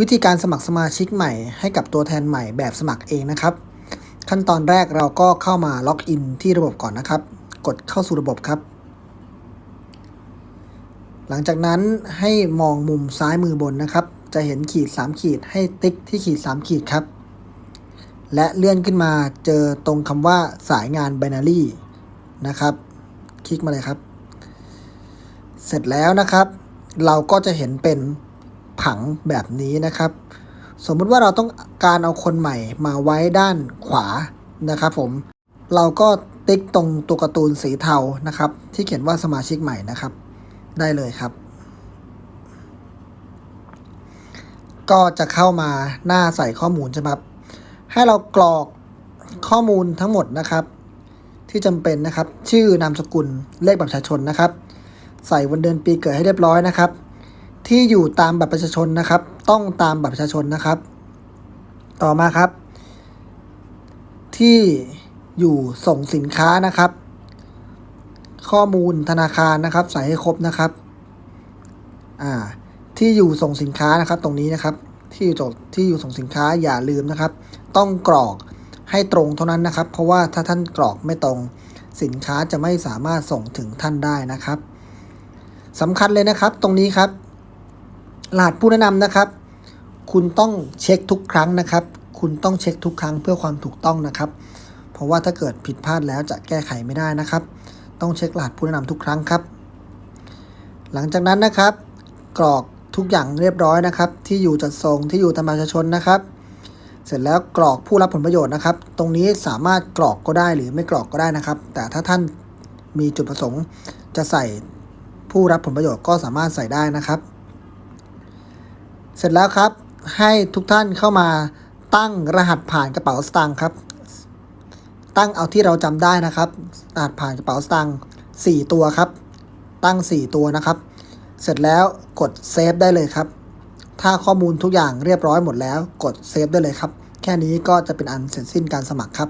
วิธีการสมัครสมาชิกใหม่ให้กับตัวแทนใหม่แบบสมัครเองนะครับ ขั้นตอนแรกเราก็เข้ามาล็อกอินที่ระบบก่อนนะครับ กดเข้าสู่ระบบครับ หลังจากนั้นให้มองมุมซ้ายมือบนนะครับ จะเห็นขีด 3 ขีดให้ติ๊กที่ขีด 3 ขีดครับ และเลื่อนขึ้นมาเจอตรงคำว่าสายงาน binary นะครับ คลิกมาเลยครับ เสร็จแล้วนะครับ เราก็จะเห็นเป็น ผังแบบนี้นะครับ สมมุติว่าเราต้องการเอาคนใหม่มาไว้ด้านขวานะครับผม เราก็ติ๊กตรงตัวการ์ตูนสีเทานะครับ ที่เขียนว่าสมาชิกใหม่นะครับ ได้เลยครับ ก็จะเข้ามาหน้าใส่ข้อมูลใช่ไหมครับ ให้เรากรอกข้อมูลทั้งหมดนะครับ ที่จำเป็นนะครับ ชื่อนามสกุลเลขบัตรประชาชนนะครับ ใส่วันเดือนปีเกิดให้เรียบร้อยนะครับ ที่อยู่ตามบัตรประชาชนนะครับ ต้องตามบัตรประชาชนนะครับ ต่อมาครับ ที่อยู่ส่งสินค้านะครับ ข้อมูลธนาคารนะครับ ใส่ให้ครบนะครับ อ่า ที่อยู่ส่งสินค้านะครับ ตรงนี้นะครับ ที่อยู่ส่งที่อยู่ส่งสินค้าอย่าลืมนะครับ ต้องกรอกให้ตรงเท่านั้นนะครับ เพราะว่าถ้าท่านกรอกไม่ตรงสินค้าจะไม่สามารถส่งถึงท่านได้นะครับสำคัญเลยนะครับ ตรงนี้ครับ รหัสผู้แนะนำนะครับ คุณต้องเช็คทุกครั้งนะครับ คุณต้องเช็คทุกครั้งเพื่อความถูกต้องนะครับ เพราะว่าถ้าเกิดผิดพลาดแล้วจะแก้ไขไม่ได้นะครับ ต้องเช็ครหัสผู้แนะนำทุกครั้งครับ หลังจากนั้นนะครับ กรอกทุกอย่างเรียบร้อยนะครับ ที่อยู่จัดส่งที่อยู่ตามบัตรประชาชนนะครับ เสร็จแล้วกรอกผู้รับผลประโยชน์นะครับ ตรงนี้สามารถกรอกก็ได้หรือไม่กรอกก็ได้นะครับ แต่ถ้าท่านมีจุดประสงค์จะใส่ผู้รับผลประโยชน์ก็สามารถใส่ได้นะครับ เสร็จแล้วครับ ให้ทุกท่านเข้ามาตั้งรหัสผ่านกระเป๋าสตางค์ครับ ตั้งเอาที่เราจำได้นะครับ รหัสผ่านกระเป๋าสตางค์4ตัวครับ ตั้ง 4 ตัวนะครับ เสร็จแล้วกดเซฟได้เลยครับ ถ้าข้อมูลทุกอย่างเรียบร้อยหมดแล้ว กดเซฟได้เลยครับ แค่นี้ก็จะเป็นอันเสร็จสิ้นการสมัครครับ